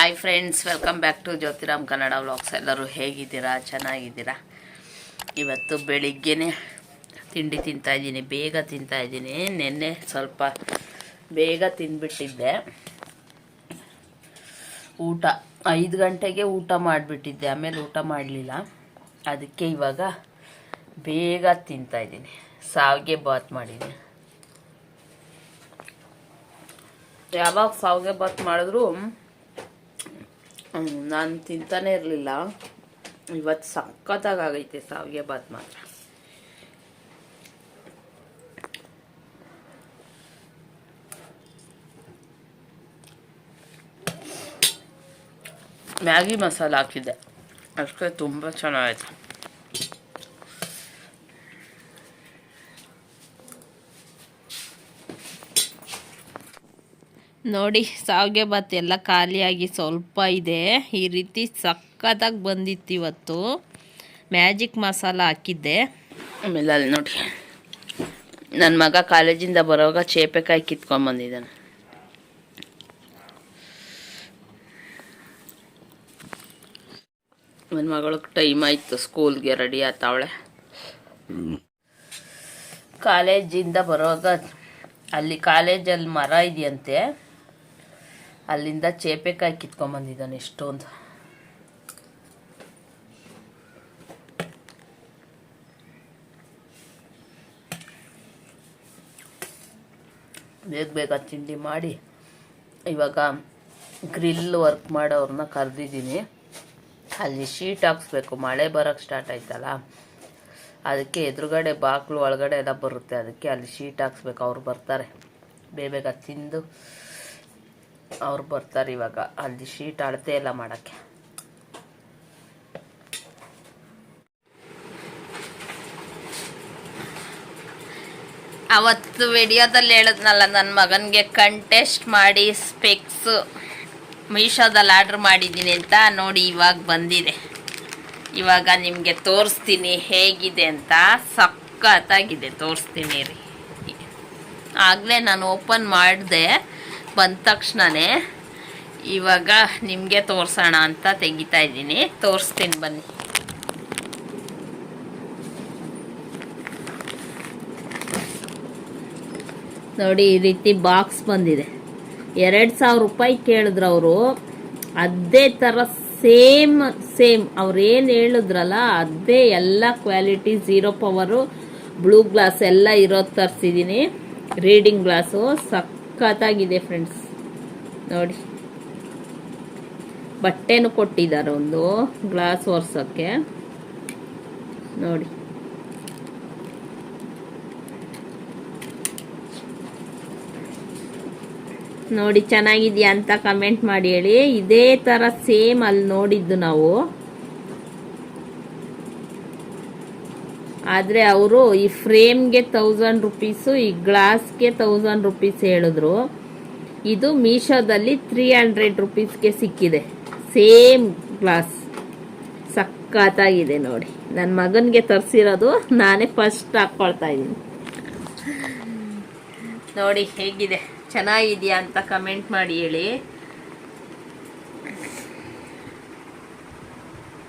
Hi friends welcome back to Jyothiram Kannada vlogs ಎಲ್ಲರೂ ಹೇಗಿದ್ದೀರಾ? ಚೆನ್ನಾಗಿದ್ದೀರಾ? ಇವತ್ತು ಬೆಳಿಗ್ಗೆ ತಿಂಡಿ ತಿಂತಾ ಇದ್ದೀನಿ. ಬೇಗ ತಿಂತಾ ಇದ್ದೀನಿ. ನಿನ್ನೆ ಸ್ವಲ್ಪ ಬೇಗ ತಿಂದ್ಬಿಟ್ಟಿದ್ದೆ. ಊಟ, ಐದು ಗಂಟೆಗೆ ಊಟ ಮಾಡಿಬಿಟ್ಟಿದ್ದೆ. ಆಮೇಲೆ ಊಟ ಮಾಡಲಿಲ್ಲ. ಅದಕ್ಕೆ ಇವಾಗ ಬೇಗ ತಿಂತಾ ಇದ್ದೀನಿ. ಸಾವಿಗೆ ಬಾತ್ ಮಾಡಿದ್ದೀನಿ. ಯಾವಾಗ ಸಾವಿಗೆ ಬಾತ್ ಮಾಡಿದ್ರು? ನಾನು ತಿಂತಾನೆ ಇರಲಿಲ್ಲ. ಇವತ್ತು ಸಖತ್ತಾಗೈತೆ ಸಾವಿಗೆ ಬಾತ್ ಮಾತ್ರ. ಮ್ಯಾಗಿ ಮಸಾಲ ಹಾಕಿದ್ದೆ. ಅಷ್ಟೇ ತುಂಬ ಚೆನ್ನಾಗೈತೆ. ನೋಡಿ ಸಾವಿಗೆ ಭಾತ್ ಎಲ್ಲ ಖಾಲಿಯಾಗಿ ಸ್ವಲ್ಪ ಇದೆ. ಈ ರೀತಿ ಸಖತ್ತಾಗಿ ಬಂದಿತ್ತು ಇವತ್ತು. ಮ್ಯಾಜಿಕ್ ಮಸಾಲ ಹಾಕಿದ್ದೆ. ಆಮೇಲೆ ಅಲ್ಲಿ ನೋಡಿ. ನನ್ನ ಮಗ ಕಾಲೇಜಿಂದ ಬರೋವಾಗ ಚೇಪೆಕಾಯಿ ಕಿತ್ಕೊಂಡ್ಬಂದಿದ್ದಾನೆ ನನ್ನ ಮಗಳಿಗೆ ಟೈಮ್ ಆಯಿತು ಸ್ಕೂಲ್ಗೆ ರೆಡಿ ಆತಾವಳೆ ಕಾಲೇಜಿಂದ ಬರೋವಾಗ ಅಲ್ಲಿ ಕಾಲೇಜಲ್ಲಿ ಮರ ಇದೆಯಂತೆ. ಅಲ್ಲಿಂದ ಚೇಪೆಕಾಯಿ ಕಿತ್ಕೊಂಬಂದಿದ್ದಾನೆ ಎಷ್ಟೊಂದು. ಬೇಗ ಬೇಗ ತಿಂಡಿ ಮಾಡಿ. ಇವಾಗ ಗ್ರಿಲ್ ವರ್ಕ್ ಮಾಡೋರನ್ನ ಕರೆದಿದ್ದೀನಿ. ಅಲ್ಲಿ ಶೀಟ್ ಹಾಕ್ಸ್ಬೇಕು. ಮಳೆ ಬರೋಕ್ಕೆ ಸ್ಟಾರ್ಟ್ ಆಯ್ತಲ್ಲ. ಅದಕ್ಕೆ ಎದುರುಗಡೆ ಬಾಕ್ಲು ಒಳಗಡೆ ಎಲ್ಲ ಬರುತ್ತೆ. ಅದಕ್ಕೆ ಅಲ್ಲಿ ಶೀಟ್ ಹಾಕ್ಸ್ಬೇಕು. ಅವ್ರು ಬರ್ತಾರೆ. ಬೇಗ ಬೇಗ ತಿಂದು ಅವ್ರು ಬರ್ತಾರೆ ಇವಾಗ. ಅಲ್ಲಿ ಶೀಟ್ ಅಳತೆ ಎಲ್ಲ ಮಾಡೋಕ್ಕೆ. ಅವತ್ತು ವಿಡಿಯೋದಲ್ಲಿ ಹೇಳಿದ್ನಲ್ಲ ನನ್ನ ಮಗನಿಗೆ ಕಂಟೆಸ್ಟ್ ಮಾಡಿ ಸ್ಪೆಕ್ಸ್ ಮೀಶೋದಲ್ಲಿ ಆರ್ಡ್ರ್ ಮಾಡಿದ್ದೀನಿ ಅಂತ. ನೋಡಿ, ಇವಾಗ ಬಂದಿದೆ. ಇವಾಗ ನಿಮಗೆ ತೋರಿಸ್ತೀನಿ ಹೇಗಿದೆ ಅಂತ. ಸಖತ್ತಾಗಿದೆ, ತೋರಿಸ್ತೀನಿ ರೀ. ಆಗಲೇ ನಾನು ಓಪನ್ ಮಾಡಿದೆ. ಬಂದ ತಕ್ಷಣನೇ ಇವಾಗ ನಿಮಗೆ ತೋರಿಸೋಣ ಅಂತ ತೆಗಿತಾ ಇದ್ದೀನಿ. ತೋರಿಸ್ತೀನಿ ಬನ್ನಿ. ನೋಡಿ, ಈ ರೀತಿ ಬಾಕ್ಸ್ ಬಂದಿದೆ. ಎರಡು ಸಾವಿರ ರೂಪಾಯಿ ಕೇಳಿದ್ರು ಅವರು. ಅದೇ ಥರ ಸೇಮ್ ಸೇಮ್ ಅವ್ರೇನು ಹೇಳಿದ್ರಲ್ಲ, ಅದೇ ಎಲ್ಲ quality zero power blue glass ಎಲ್ಲ ಇರೋದು ತರಿಸಿದ್ದೀನಿ ರೀಡಿಂಗ್ ಗ್ಲಾಸು ಸಖತ್ತಾಗಿದೆ ಫ್ರೆಂಡ್ಸ್ ನೋಡಿ. ಬಟ್ಟೆನೂ ಕೊಟ್ಟಿದ್ದಾರೆ ಒಂದು ಗ್ಲಾಸ್ ಒರ್ಸೋಕ್ಕೆ. ನೋಡಿ. ನೋಡಿ, ಚೆನ್ನಾಗಿದೆಯಾ ಅಂತ ಕಮೆಂಟ್ ಮಾಡಿ ಹೇಳಿ. ಇದೇ ತರ ಸೇಮ್ ಅಲ್ಲಿ ನೋಡಿದ್ದು ನಾವು. ಆದ್ರೆ ಅವರು ಈ ಫ್ರೇಮ್ಗೆ ತೌಸಂಡ್ ರುಪೀಸು ಈ ಗ್ಲಾಸ್ಗೆ ತೌಸಂಡ್ ರುಪೀಸ್ ಹೇಳಿದ್ರು. ಇದು ಮೀಶೋದಲ್ಲಿ ತ್ರೀ ಹಂಡ್ರೆಡ್ ರುಪೀಸ್ಗೆ ಸಿಕ್ಕಿದೆ. Same glass. ಸಖತ್ತಾಗಿದೆ ನೋಡಿ. ನನ್ನ ಮಗನಿಗೆ ತರಿಸಿರೋದು ನಾನೇ ಫಸ್ಟ್ ಹಾಕ್ಕೊಳ್ತಾ ಇದ್ದೀನಿ. ನೋಡಿ ಹೇಗಿದೆ. ಚೆನ್ನಾಗಿದೆಯಾ ಅಂತ ಕಮೆಂಟ್ ಮಾಡಿ ಹೇಳಿ.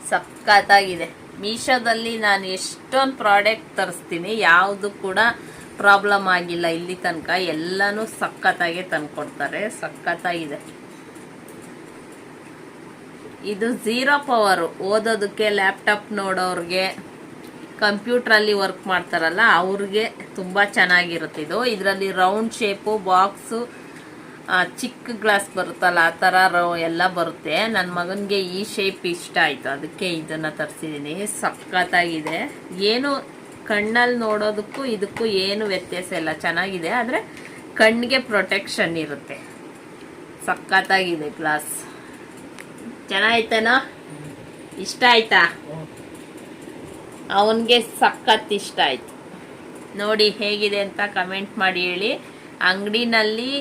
ಸಖತ್ತಾಗಿದೆ. ಮೀಶೋದಲ್ಲಿ ನಾನು ಎಷ್ಟೊಂದು ಪ್ರಾಡಕ್ಟ್ ತರಿಸ್ತೀನಿ, ಯಾವುದು ಕೂಡ ಪ್ರಾಬ್ಲಮ್ ಆಗಿಲ್ಲ. ಇಲ್ಲಿ ತನಕ ಎಲ್ಲನೂ ಸಖತ್ತಾಗೆ ತಂದ್ಕೊಡ್ತಾರೆ. ಸಖತ್ತಾಗಿದೆ. ಇದು ಝೀರೋ ಪವರು ಓದೋದಕ್ಕೆ ಲ್ಯಾಪ್ಟಾಪ್ ನೋಡೋರಿಗೆ ಕಂಪ್ಯೂಟ್ರಲ್ಲಿ ವರ್ಕ್ ಮಾಡ್ತಾರಲ್ಲ, ಅವ್ರಿಗೆ ತುಂಬ ಚೆನ್ನಾಗಿರುತ್ತೆ ಇದು. ಇದರಲ್ಲಿ ರೌಂಡ್ ಶೇಪು ಬಾಕ್ಸು ಚಿಕ್ಕ ಗ್ಲಾಸ್ ಬರುತ್ತಲ್ಲ, ಆ ಥರ ಎಲ್ಲ ಬರುತ್ತೆ. ನನ್ನ ಮಗನಿಗೆ ಈ ಶೇಪ್ ಇಷ್ಟ ಆಯಿತು. ಅದಕ್ಕೆ ಇದನ್ನು ತರಿಸಿದ್ದೀನಿ ಸಖತ್ತಾಗಿದೆ. ಏನು ಕಣ್ಣಲ್ಲಿ ನೋಡೋದಕ್ಕೂ ಇದಕ್ಕೂ ಏನು ವ್ಯತ್ಯಾಸ ಇಲ್ಲ. ಚೆನ್ನಾಗಿದೆ. ಆದರೆ ಕಣ್ಣಿಗೆ ಪ್ರೊಟೆಕ್ಷನ್ ಇರುತ್ತೆ. ಸಖತ್ತಾಗಿದೆ ಗ್ಲಾಸ್. ಚೆನ್ನಾಯ್ತೇನೋ? ಇಷ್ಟ ಆಯ್ತಾ? ಅವನಿಗೆ ಸಖತ್ ಇಷ್ಟ ಆಯ್ತು. ನೋಡಿ ಹೇಗಿದೆ ಅಂತ ಕಮೆಂಟ್ ಮಾಡಿ ಹೇಳಿ. ಅಂಗಡಿನಲ್ಲಿ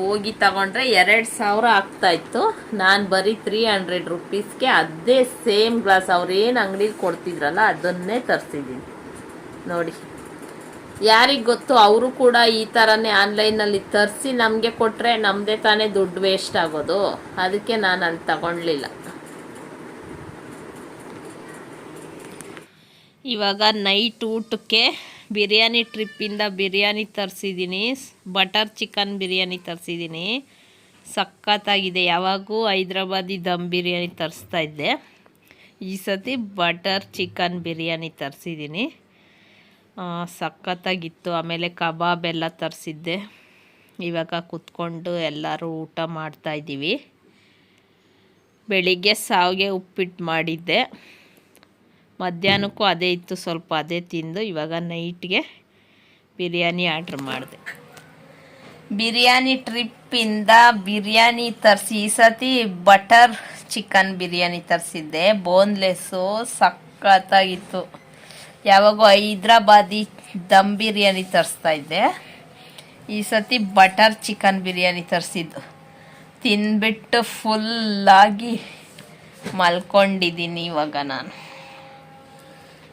ಹೋಗಿ ತಗೊಂಡ್ರೆ ಎರಡು ಸಾವಿರ ಆಗ್ತಾಯಿತ್ತು ನಾನು ಬರೀ ತ್ರೀ ಹಂಡ್ರೆಡ್ ರುಪೀಸ್ಗೆ ಅದೇ ಸೇಮ್ ಗ್ಲಾಸ್ ಅವ್ರು ಏನು ಅಂಗಡಿಲಿ ಕೊಡ್ತಿದ್ರಲ್ಲ, ಅದನ್ನೇ ತರಿಸಿದ್ದೀನಿ ನೋಡಿ. ಯಾರಿಗೆ ಗೊತ್ತು, ಅವರು ಕೂಡ ಈ ಥರನೇ ಆನ್ಲೈನಲ್ಲಿ ತರಿಸಿ ನಮಗೆ ಕೊಟ್ಟರೆ ನಮ್ಮದೇ ತಾನೇ ದುಡ್ಡು ವೇಸ್ಟ್ ಆಗೋದು. ಅದಕ್ಕೆ ನಾನು ಅಲ್ಲಿ ತಗೊಳ್ಲಿಲ್ಲ ಇವಾಗ ನೈಟ್ ಊಟಕ್ಕೆ ಬಿರಿಯಾನಿ ಟ್ರಿಪ್ಪಿಂದ ಬಿರಿಯಾನಿ ತರಿಸಿದ್ದೀನಿ. ಬಟರ್ ಚಿಕನ್ ಬಿರಿಯಾನಿ ತರಿಸಿದ್ದೀನಿ. ಸಖತ್ತಾಗಿದೆ. ಯಾವಾಗೂ ಹೈದ್ರಾಬಾದಿ ದಮ್ ಬಿರಿಯಾನಿ ತರಿಸ್ತಾ ಇದ್ದೆ. ಈ ಸತಿ ಬಟರ್ ಚಿಕನ್ ಬಿರಿಯಾನಿ ತರಿಸಿದ್ದೀನಿ. ಸಖತ್ತಾಗಿತ್ತು. ಆಮೇಲೆ ಕಬಾಬ್ ಎಲ್ಲ ತರಿಸಿದ್ದೆ. ಇವಾಗ ಕುತ್ಕೊಂಡು ಎಲ್ಲರೂ ಊಟ ಮಾಡ್ತಾಯಿದ್ದೀವಿ ಬೆಳಿಗ್ಗೆ ಸಾವಿಗೆ ಉಪ್ಪಿಟ್ಟು ಮಾಡಿದ್ದೆ. ಮಧ್ಯಾಹ್ನಕ್ಕೂ ಅದೇ ಇತ್ತು, ಸ್ವಲ್ಪ ಅದೇ ತಿಂದು ಇವಾಗ ನೈಟ್ಗೆ ಬಿರಿಯಾನಿ ಆರ್ಡ್ರ್ ಮಾಡಿದೆ. ಬಿರಿಯಾನಿ ಟ್ರಿಪ್ಪಿಂದ ಬಿರಿಯಾನಿ ತರಿಸಿ, ಈ ಸತಿ ಬಟರ್ ಚಿಕನ್ ಬಿರಿಯಾನಿ ತರಿಸಿದ್ದೆ. ಬೋನ್ಲೆಸ್ಸು ಸಖತ್ತಾಗಿತ್ತು. ಯಾವಾಗೂ ಹೈದ್ರಾಬಾದಿ ದಮ್ ಬಿರಿಯಾನಿ ತರಿಸ್ತಾ ಇದ್ದೆ. ಈ ಸತಿ ಬಟರ್ ಚಿಕನ್ ಬಿರಿಯಾನಿ ತರಿಸಿದ್ದು. ತಿಂದ್ಬಿಟ್ಟು ಫುಲ್ಲಾಗಿ ಮಲ್ಕೊಂಡಿದ್ದೀನಿ ಇವಾಗ ನಾನು.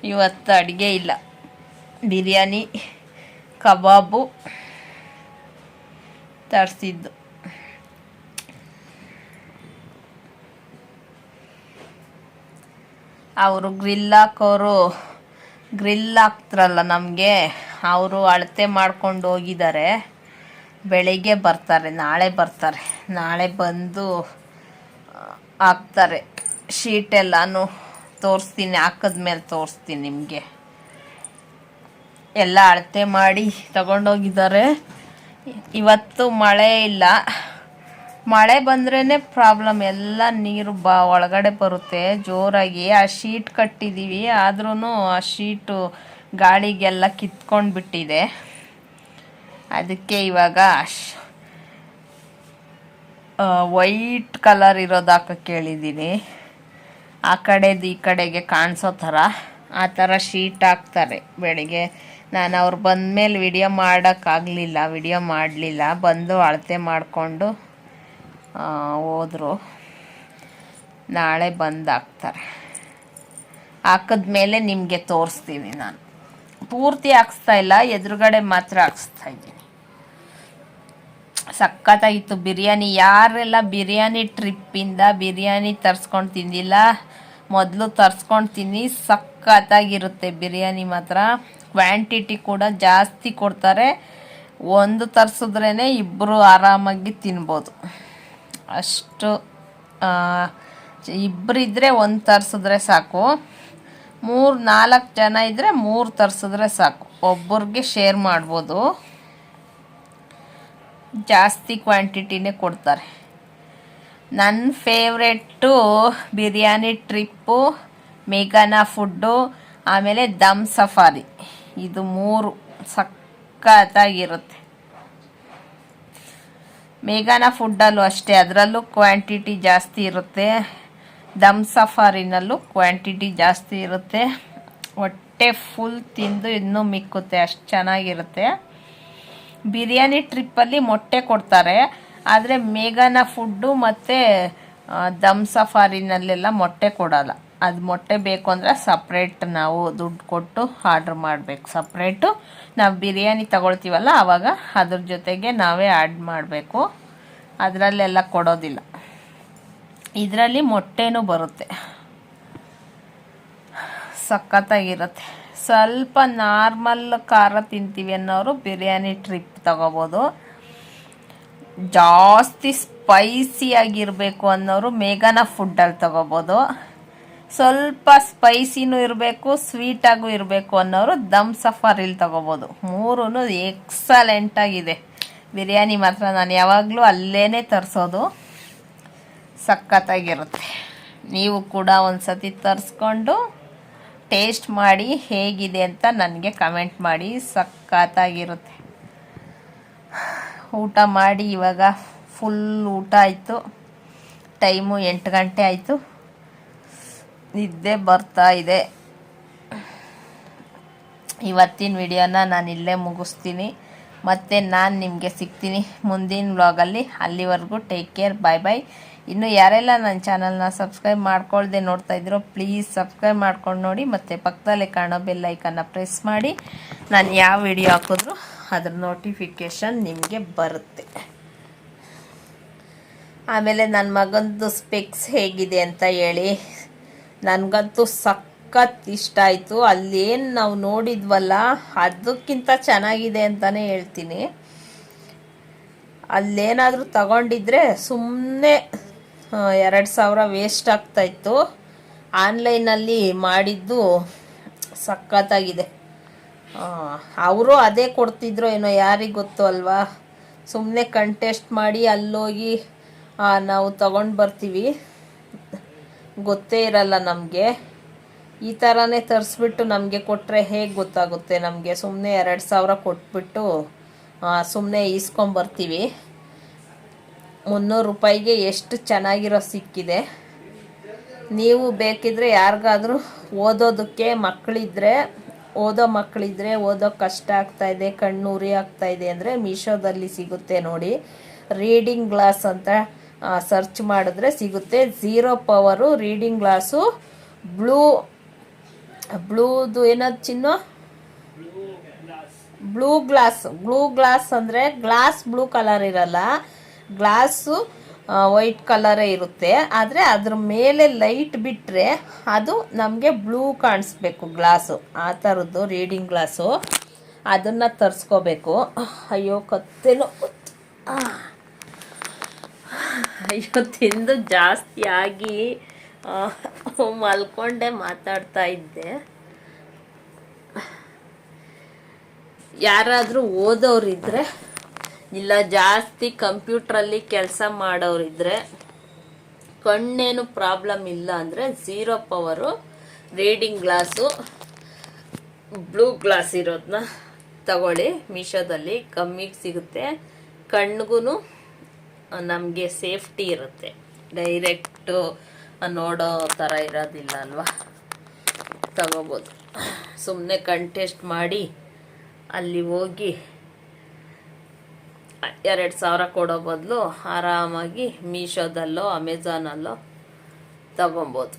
ಇವತ್ತು ಅಡುಗೆ ಇಲ್ಲ. ಬಿರಿಯಾನಿ, ಕಬಾಬು ತರಿಸಿದ್ದು. ಅವರು ಗ್ರಿಲ್ ಹಾಕೋರು ಗ್ರಿಲ್ ಹಾಕ್ತಾರಲ್ಲ ನಮಗೆ, ಅವರು ಅಳತೆ ಮಾಡ್ಕೊಂಡು ಹೋಗಿದ್ದಾರೆ. ಬೆಳಿಗ್ಗೆ ಬರ್ತಾರೆ, ನಾಳೆ ಬರ್ತಾರೆ. ನಾಳೆ ಬಂದು ಹಾಕ್ತಾರೆ. ಶೀಟ್ ಎಲ್ಲಾನು ತೋರಿಸ್ತೀನಿ ಹಾಕಿದ್ಮೇಲೆ ತೋರಿಸ್ತೀನಿ ನಿಮಗೆ. ಎಲ್ಲ ಅಳತೆ ಮಾಡಿ ತಗೊಂಡೋಗಿದ್ದಾರೆ. ಇವತ್ತು ಮಳೆ ಇಲ್ಲ. ಮಳೆ ಬಂದ್ರೇ ಪ್ರಾಬ್ಲಮ್ ಎಲ್ಲ ನೀರು ಬ, ಒಳಗಡೆ ಬರುತ್ತೆ. ಜೋರಾಗಿ. ಆ ಶೀಟ್ ಕಟ್ಟಿದ್ದೀವಿ ಆದ್ರೂ ಆ ಶೀಟು ಗಾಳಿಗೆಲ್ಲ ಕಿತ್ಕೊಂಡು ಬಿಟ್ಟಿದೆ ಅದಕ್ಕೆ ಇವಾಗ ವೈಟ್ ಕಲರ್ ಇರೋದು ಹಾಕಕ್ಕೆ ಹೇಳಿದ್ದೀನಿ. ಆ ಕಡೆದು ಈ ಕಡೆಗೆ ಕಾಣಿಸೋ ಥರ ಆ ಥರ ಶೀಟ್ ಹಾಕ್ತಾರೆ. ಬೆಳಿಗ್ಗೆ ನಾನು ಅವ್ರು ಬಂದಮೇಲೆ ವಿಡಿಯೋ ಮಾಡೋಕ್ಕಾಗಲಿಲ್ಲ, ವಿಡಿಯೋ ಮಾಡಲಿಲ್ಲ. ಬಂದು ಅಳತೆ ಮಾಡಿಕೊಂಡು ಹೋದರು. ನಾಳೆ ಬಂದು ಹಾಕ್ತಾರೆ. ಹಾಕಿದ್ಮೇಲೆ ನಿಮಗೆ ತೋರಿಸ್ತೀನಿ ನಾನು. ಪೂರ್ತಿ ಹಾಕ್ಸ್ತಾ ಇಲ್ಲ, ಎದುರುಗಡೆ ಮಾತ್ರ ಹಾಕ್ಸ್ತಾ ಇದ್ದೀನಿ. ಸಖತ್ತಾಗಿತ್ತು. ಬಿರಿಯಾನಿ ಯಾರೆಲ್ಲ ಬಿರಿಯಾನಿ ಟ್ರಿಪ್ಪಿಂದ ಬಿರಿಯಾನಿ ತರಿಸ್ಕೊಂಡು ತಿಂದಿಲ್ಲ, ಮೊದಲು ತರಿಸ್ಕೊಂಡು ತಿನ್ನಿ, ಸಖತ್ತಾಗಿರುತ್ತೆ ಬಿರಿಯಾನಿ ಮಾತ್ರ. ಕ್ವಾಂಟಿಟಿ ಕೂಡ ಜಾಸ್ತಿ ಕೊಡ್ತಾರೆ. ಒಂದು ತರಿಸಿದ್ರೇ ಇಬ್ಬರು ಆರಾಮಾಗಿ ತಿನ್ಬೋದು. ಅಷ್ಟು ಇಬ್ಬರಿದ್ದರೆ ಒಂದು ತರಿಸಿದ್ರೆ ಸಾಕು. ಮೂರು ನಾಲ್ಕು ಜನ ಇದ್ದರೆ ಮೂರು ತರಿಸಿದ್ರೆ ಸಾಕು. ಒಬ್ಬರಿಗೆ ಶೇರ್ ಮಾಡ್ಬೋದು. ಜಾಸ್ತಿ ಕ್ವಾಂಟಿಟಿನೇ ಕೊಡ್ತಾರೆ. ನನ್ನ ಫೇವ್ರೆಟ್ಟು ಬಿರಿಯಾನಿ ಟ್ರಿಪ್ಪು, ಮೇಘನಾ ಫುಡ್ಡು, ಆಮೇಲೆ ದಮ್ ಸಫಾರಿ. ಇದು ಮೂರು ಸಖತ್ತಾಗಿರುತ್ತೆ. ಮೇಘನಾ ಫುಡ್ಡಲ್ಲೂ ಅಷ್ಟೇ, ಅದರಲ್ಲೂ ಕ್ವಾಂಟಿಟಿ ಜಾಸ್ತಿ ಇರುತ್ತೆ. ದಮ್ ಸಫಾರಿನಲ್ಲೂ ಕ್ವಾಂಟಿಟಿ ಜಾಸ್ತಿ ಇರುತ್ತೆ. ಹೊಟ್ಟೆ ಫುಲ್ ತಿಂದು ಇನ್ನೂ ಮಿಕ್ಕುತ್ತೆ, ಅಷ್ಟು ಚೆನ್ನಾಗಿರುತ್ತೆ. ಬಿರಿಯಾನಿ ಟ್ರಿಪ್ಪಲ್ಲಿ ಮೊಟ್ಟೆ ಕೊಡ್ತಾರೆ. ಆದರೆ ಮೇಘನ ಫುಡ್ಡು ಮತ್ತು ದಮ್ ಸಫಾರಿನಲ್ಲೆಲ್ಲ ಮೊಟ್ಟೆ ಕೊಡಲ್ಲ. ಅದು ಮೊಟ್ಟೆ ಬೇಕು ಅಂದರೆ ಸಪ್ರೇಟ್ ನಾವು ದುಡ್ಡು ಕೊಟ್ಟು ಆರ್ಡ್ರ್ ಮಾಡಬೇಕು. ಸಪ್ರೇಟು ನಾವು ಬಿರಿಯಾನಿ ತಗೊಳ್ತೀವಲ್ಲ ಆವಾಗ ಅದ್ರ ಜೊತೆಗೆ ನಾವೇ ಆ್ಯಡ್ ಮಾಡಬೇಕು. ಅದರಲ್ಲೆಲ್ಲ ಕೊಡೋದಿಲ್ಲ. ಇದರಲ್ಲಿ ಮೊಟ್ಟೆನೂ ಬರುತ್ತೆ. ಸಖತ್ತಾಗಿರುತ್ತೆ. ಸ್ವಲ್ಪ ನಾರ್ಮಲ್ ಖಾರ ತಿಂತೀವಿ ಅನ್ನೋರು ಬಿರಿಯಾನಿ ಟ್ರಿಪ್ ತಗೋಬೋದು. ಜಾಸ್ತಿ ಸ್ಪೈಸಿಯಾಗಿರಬೇಕು ಅನ್ನೋರು ಮೇಘನ ಫುಡ್ಡಲ್ಲಿ ತಗೋಬೋದು. ಸ್ವಲ್ಪ ಸ್ಪೈಸಿನೂ ಇರಬೇಕು ಸ್ವೀಟಾಗೂ ಇರಬೇಕು ಅನ್ನೋರು ದಮ್ ಸಫಾರಿಲಿ ತಗೋಬೋದು. ಮೂರೂ ಎಕ್ಸಲೆಂಟಾಗಿದೆ ಬಿರಿಯಾನಿ ಮಾತ್ರ ನಾನು ಯಾವಾಗಲೂ ಅಲ್ಲೇ ತರಿಸೋದು. ಸಖತ್ತಾಗಿರುತ್ತೆ. ನೀವು ಕೂಡ ಒಂದು ಸತಿ ತರಿಸ್ಕೊಂಡು ಟೇಸ್ಟ್ ಮಾಡಿ ಹೇಗಿದೆ ಅಂತ ನನಗೆ ಕಮೆಂಟ್ ಮಾಡಿ, ಸಖತ್ತಾಗಿರುತ್ತೆ. ಊಟ ಮಾಡಿ, ಇವಾಗ ಫುಲ್ ಊಟ ಆಯಿತು. ಟೈಮು ಎಂಟು ಗಂಟೆ ಆಯಿತು. ನಿದ್ದೆ ಬರ್ತಾ ಇದೆ. ಇವತ್ತಿನ ವಿಡಿಯೋನ ನಾನು ಇಲ್ಲೇ ಮುಗಿಸ್ತೀನಿ. ಮತ್ತು ನಾನು ನಿಮಗೆ ಸಿಗ್ತೀನಿ ಮುಂದಿನ ವ್ಲಾಗಲ್ಲಿ ಅಲ್ಲಿವರೆಗೂ ಟೇಕ್ ಕೇರ್ ಬಾಯ್ ಬಾಯ್ ಇನ್ನು ಯಾರೆಲ್ಲ ನನ್ನ ಚಾನಲ್ನ ಸಬ್ಸ್ಕ್ರೈಬ್ ಮಾಡ್ಕೊಳ್ದೆ ನೋಡ್ತಾ ಇದ್ದೀರೋ ಪ್ಲೀಸ್ ಸಬ್ಸ್ಕ್ರೈಬ್ ಮಾಡ್ಕೊಂಡು ನೋಡಿ, ಮತ್ತು ಪಕ್ಕದಲ್ಲಿ ಕಾಣೋ ಬೆಲ್ ಐಕನ್ನ ಪ್ರೆಸ್ ಮಾಡಿ. ನಾನು ಯಾವ ವಿಡಿಯೋ ಹಾಕಿದ್ರು ಅದ್ರ ನೋಟಿಫಿಕೇಷನ್ ನಿಮಗೆ ಬರುತ್ತೆ. ಆಮೇಲೆ ನನ್ನ ಮಗಂದು ಸ್ಪೆಕ್ಸ್ ಹೇಗಿದೆ ಅಂತ ಹೇಳಿ. ನನಗಂತೂ ಸಖತ್ ಇಷ್ಟ ಆಯಿತು. ಅಲ್ಲೇನು ನಾವು ನೋಡಿದ್ವಲ್ಲ, ಅದಕ್ಕಿಂತ ಚೆನ್ನಾಗಿದೆ ಅಂತಲೇ ಹೇಳ್ತೀನಿ. ಅಲ್ಲೇನಾದರೂ ತಗೊಂಡಿದ್ರೆ ಸುಮ್ಮನೆ ಎರಡು ಸಾವಿರ ವೇಸ್ಟ್ ಆಗ್ತಾಯಿತ್ತು ಆನ್ಲೈನಲ್ಲಿ ಮಾಡಿದ್ದು ಸಖತ್ತಾಗಿದೆ. ಅವರು ಅದೇ ಕೊಡ್ತಿದ್ರು ಏನೋ ಯಾರಿಗೆ ಗೊತ್ತು ಅಲ್ವಾ? ಸುಮ್ಮನೆ ಕಂಟೆಸ್ಟ್ ಮಾಡಿ ಅಲ್ಲೋಗಿ ನಾವು ತಗೊಂಡು ಬರ್ತೀವಿ. ಗೊತ್ತೇ ಇರಲ್ಲ ನಮಗೆ. ಈ ಥರನೇ ತರಿಸ್ಬಿಟ್ಟು ನಮಗೆ ಕೊಟ್ಟರೆ ಹೇಗೆ ಗೊತ್ತಾಗುತ್ತೆ ನಮಗೆ? ಸುಮ್ಮನೆ ಎರಡು ಸಾವಿರ ಕೊಟ್ಬಿಟ್ಟು ಸುಮ್ಮನೆ ಈಸ್ಕೊಂಬರ್ತೀವಿ ಮುನ್ನೂರು ರೂಪಾಯಿಗೆ ಎಷ್ಟು ಚೆನ್ನಾಗಿರೋ ಸಿಕ್ಕಿದೆ. ನೀವು ಬೇಕಿದ್ರೆ ಯಾರಿಗಾದ್ರೂ ಓದೋದಕ್ಕೆ ಮಕ್ಕಳಿದ್ರೆ, ಓದೋ ಮಕ್ಕಳಿದ್ರೆ ಓದೋ ಕಷ್ಟ ಆಗ್ತಾಯಿದೆ ಕಣ್ಣು ಉರಿ ಆಗ್ತಾಯಿದೆ ಅಂದರೆ ಮೀಶೋದಲ್ಲಿ ಸಿಗುತ್ತೆ ನೋಡಿ. ರೀಡಿಂಗ್ ಗ್ಲಾಸ್ ಅಂತ ಸರ್ಚ್ ಮಾಡಿದ್ರೆ ಸಿಗುತ್ತೆ. Zero power reading glass. Blue, ಬ್ಲೂದು ಏನದು ಚಿನ್ನ? ಬ್ಲೂ ಗ್ಲಾಸ್ ಬ್ಲೂ ಗ್ಲಾಸ್ ಅಂದರೆ ಗ್ಲಾಸ್ ಬ್ಲೂ ಕಲರ್ ಇರಲ್ಲ. ಗ್ಲಾಸು ವೈಟ್ ಕಲರೇ ಇರುತ್ತೆ. ಆದರೆ ಅದ್ರ ಮೇಲೆ ಲೈಟ್ ಬಿಟ್ಟರೆ ಅದು ನಮಗೆ ಬ್ಲೂ ಕಾಣಿಸ್ಬೇಕು ಗ್ಲಾಸು. ಆ ಥರದ್ದು ರೀಡಿಂಗ್ ಗ್ಲಾಸು. ಅದನ್ನು ತರಿಸ್ಕೋಬೇಕು. ಅಯ್ಯೋ ಕತ್ತೆನೋ. ಅಯ್ಯೋ, ತಿಂದು ಜಾಸ್ತಿ ಆಗಿ ಮಲ್ಕೊಂಡೆ ಮಾತಾಡ್ತಾ ಇದ್ದೆ. ಯಾರಾದರೂ ಓದೋರಿದ್ರೆ ಇಲ್ಲ, ಜಾಸ್ತಿ ಕಂಪ್ಯೂಟ್ರಲ್ಲಿ ಕೆಲಸ ಮಾಡೋರಿದ್ರೆ ಕಣ್ಣೇನು ಪ್ರಾಬ್ಲಮ್ ಇಲ್ಲ ಅಂದರೆ zero power reading glass, blue glass ಇರೋದನ್ನ ತಗೊಳ್ಳಿ. ಮೀಶೋದಲ್ಲಿ ಕಮ್ಮಿಗೆ ಸಿಗುತ್ತೆ. ಕಣ್ಣಿಗೂ ನಮಗೆ ಸೇಫ್ಟಿ ಇರುತ್ತೆ. ಡೈರೆಕ್ಟು ನೋಡೋ ಥರ ಇರೋದಿಲ್ಲ ಅಲ್ವಾ? ತಗೋಬೋದು. ಸುಮ್ಮನೆ ಕಂಟೆಸ್ಟ್ ಮಾಡಿ ಅಲ್ಲಿ ಹೋಗಿ ಎರಡು ಸಾವಿರ ಕೊಡೋ ಬದಲು ಆರಾಮಾಗಿ ಮೀಶೋದಲ್ಲೋ ಅಮೆಝಾನಲ್ಲೋ ತಗೊಬೋದು.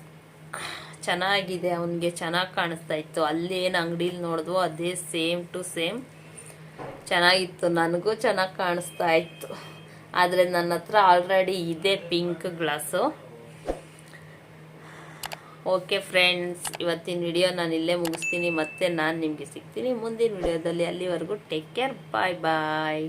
ಚೆನ್ನಾಗಿದೆ, ಅವನಿಗೆ ಚೆನ್ನಾಗಿ ಕಾಣಿಸ್ತಾ ಇತ್ತು. ಅಲ್ಲಿ ಏನು ಅಂಗಡೀಲಿ ನೋಡಿದ್ವೋ, ಅದೇ ಸೇಮ್ ಟು ಸೇಮ್ ಚೆನ್ನಾಗಿತ್ತು. ನನಗೂ ಚೆನ್ನಾಗಿ ಕಾಣಿಸ್ತಾ ಇತ್ತು. ಆದರೆ ನನ್ನ ಹತ್ರ ಆಲ್ರೆಡಿ ಇದೆ ಪಿಂಕ್ ಗ್ಲಾಸು. ಓಕೆ ಫ್ರೆಂಡ್ಸ್, ಇವತ್ತಿನ ವಿಡಿಯೋ ನಾನು ಇಲ್ಲೇ ಮುಗಿಸ್ತೀನಿ. ಮತ್ತೆ ನಾನು ನಿಮಗೆ ಸಿಗ್ತೀನಿ ಮುಂದಿನ ವಿಡಿಯೋದಲ್ಲಿ. ಅಲ್ಲಿವರೆಗೂ ಟೇಕ್ ಕೇರ್. ಬಾಯ್ ಬಾಯ್.